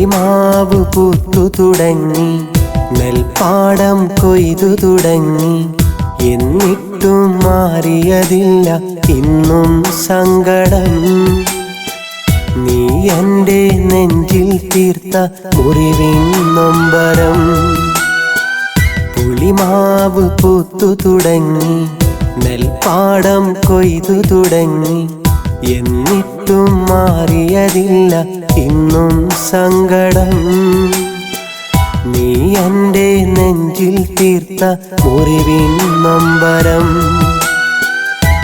പുളിമാവ് പൂത്തു തുടങ്ങി നെൽപ്പാടം കൊയ്തു തുടങ്ങി. എന്നിട്ടും മാറിയതില്ല ഇന്നും സങ്കടം. നീ എന്റെ നെഞ്ചിൽ തീർത്ത മുറിവിൻ നൊമ്പരം. പുളിമാവ് പൂത്തു തുടങ്ങി നെൽപ്പാടം കൊയ്തു തുടങ്ങി. എന്നിട്ടും മാറിയതില്ല ഇന്നും സങ്കടം. നീ എന്റെ നെഞ്ചിൽ തീർത്ത മുറിവിൻ നമ്പരം.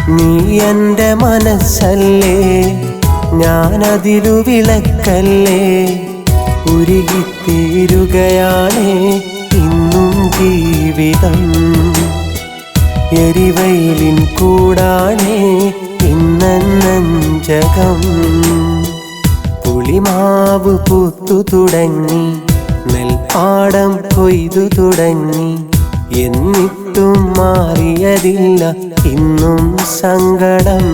നീ എന്റെ മനസ്സല്ലേ ഞാനതിരു വിളക്കല്ലേ. ഉരുകിത്തീരുകയാണേ ഇന്നും ജീവിതം. എരിവയിലിൻ കൂടാണേ ഇന്നഞ്ചകം പുളിമാവ് പൂത്തു തുടങ്ങി നെൽപ്പാടം കൊയ്തു തുടങ്ങി. എന്നിട്ടും മാറിയതില്ല ഇന്നും സങ്കടം.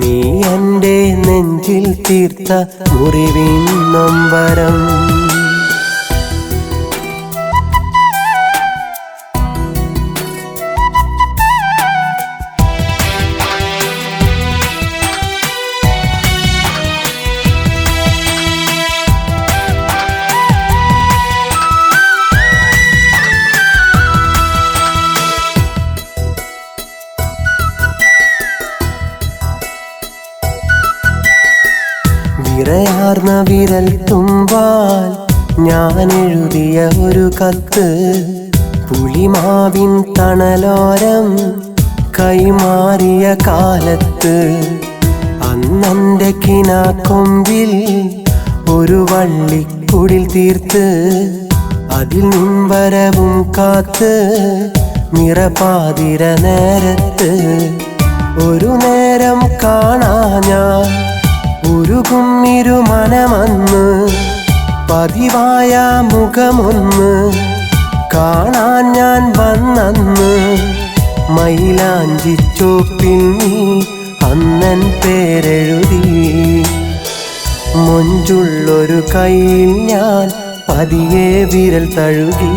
നീ എന്റെ നെഞ്ചിൽ തീർത്ത മുറിവിൻ നൊമ്പരം. വിറയാർന്ന വിരൽ തുമ്പാൽ ഞാൻ എഴുതിയ ഒരു കത്ത്. പുളിമാവിൻ തണലോരം കൈമാറിയ കാലത്ത്. അന്നെന്റെ കിനാക്കൊമ്പിൽ ഒരു വള്ളിക്കുടിൽ തീർത്ത്. അതിൽ നിൻവരവും കാത്ത് നിറപാതിര നേരത്ത്. ഒരു നേരം കാണാ ഞാൻ ഉരുകും ഇരുമനമന്ന് പതിവായ മുഖമൊന്ന് കാണാൻ ഞാൻ വന്നന്ന് മൈലാഞ്ചിച്ചോപ്പിൽ നീ അന്നൻ പേരെഴുതി. മൊഞ്ചുള്ളൊരു കയ്യിൽ ഞാൻ പതിയെ വിരൽ തഴുകി.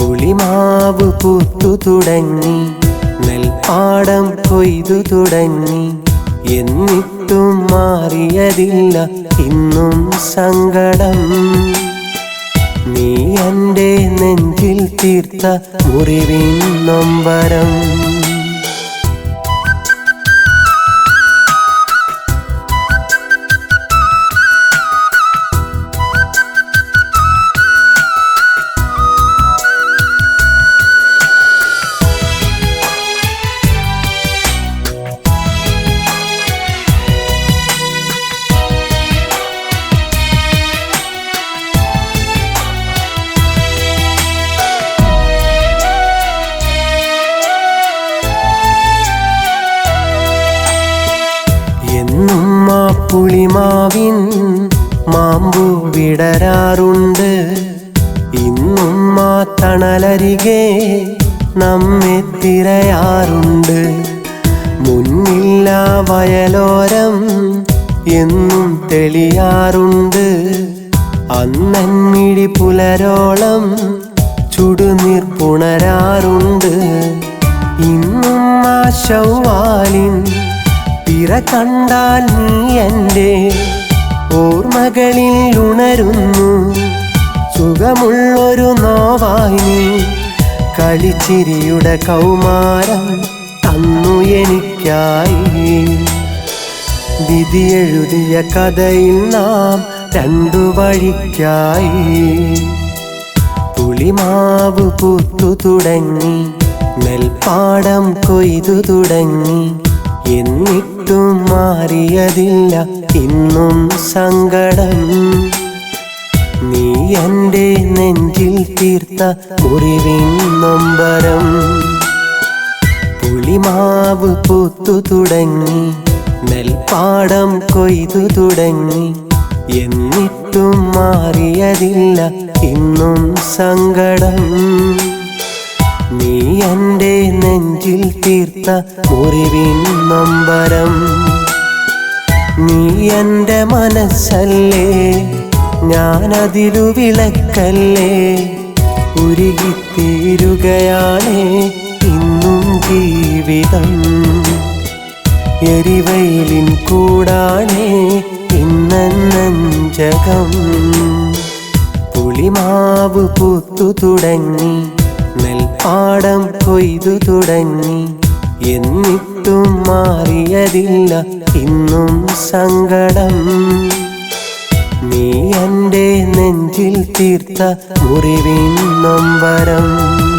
പുളിമാവ് പൂത്തു തുടങ്ങി നെൽപ്പാടം കൊയ്തു തുടങ്ങി. എന്നിട്ടും മാറിയതില്ല ഇന്നും സങ്കടം. നീ എന്റെ നെഞ്ചിൽ തീർത്ത മുറിവിൻ നൊമ്പരം. മാമ്പു വിടരാറുണ്ട്. ഇന്നും ആ തണലരികെ നമ്മെ തിരയാറുണ്ട്. മുന്നില്ല വയലോരം എന്നും തെളിയാറുണ്ട്. അന്നൻമിഴി പുലരോളം ചുടുനീർ പുണരാറുണ്ട്. ഇന്നും ആ ശൗവാലിൻ പിറ കണ്ടാൽ നീ എന്റെ ഓർമ്മകളിൽ ഉണരുന്നു. സുഖമുള്ളൊരു നോവായി നീ കളിച്ചിരിയുടെ കൗമാരം തന്നു എനിക്കായി. വിധി എഴുതിയ കഥയിൽ നാം രണ്ടു വഴിക്കായി. പുളിമാവ് പൂത്തു തുടങ്ങി നെൽപ്പാടം കൊയ്തു തുടങ്ങി. എന്നിട്ടും മാറിയതില്ല. ഇന്നും സങ്കടം. നീ എന്റെ നെഞ്ചിൽ തീർത്ത മുറിവിൻ നൊമ്പരം. പുളിമാവ് പൂത്തു തുടങ്ങി നെൽപ്പാടം കൊയ്തു തുടങ്ങി. എന്നിട്ടും മാറിയതില്ല. ഇന്നും സങ്കടം. എന്റെ നെഞ്ചിൽ തീർത്ത മുറിവിൻ നമ്പരം നീ എന്റെ മനസ്സല്ലേ ഞാനതിലു വിളക്കല്ലേ. ഉരുകിത്തീരുകയാണേ ഇന്നും ജീവിതം. എരിവയിലിൻ കൂടാണേ ഇന്നഞ്ചകം പുളിമാവ് പൂത്തു തുടങ്ങി നെൽപ്പാടം കൊയ്തു തുടങ്ങി. എന്നിട്ടും മാറിയതില്ല ഇന്നും സങ്കടം. നീ എന്റെ നെഞ്ചിൽ തീർത്ത മുറിവിൻ നൊമ്പരം.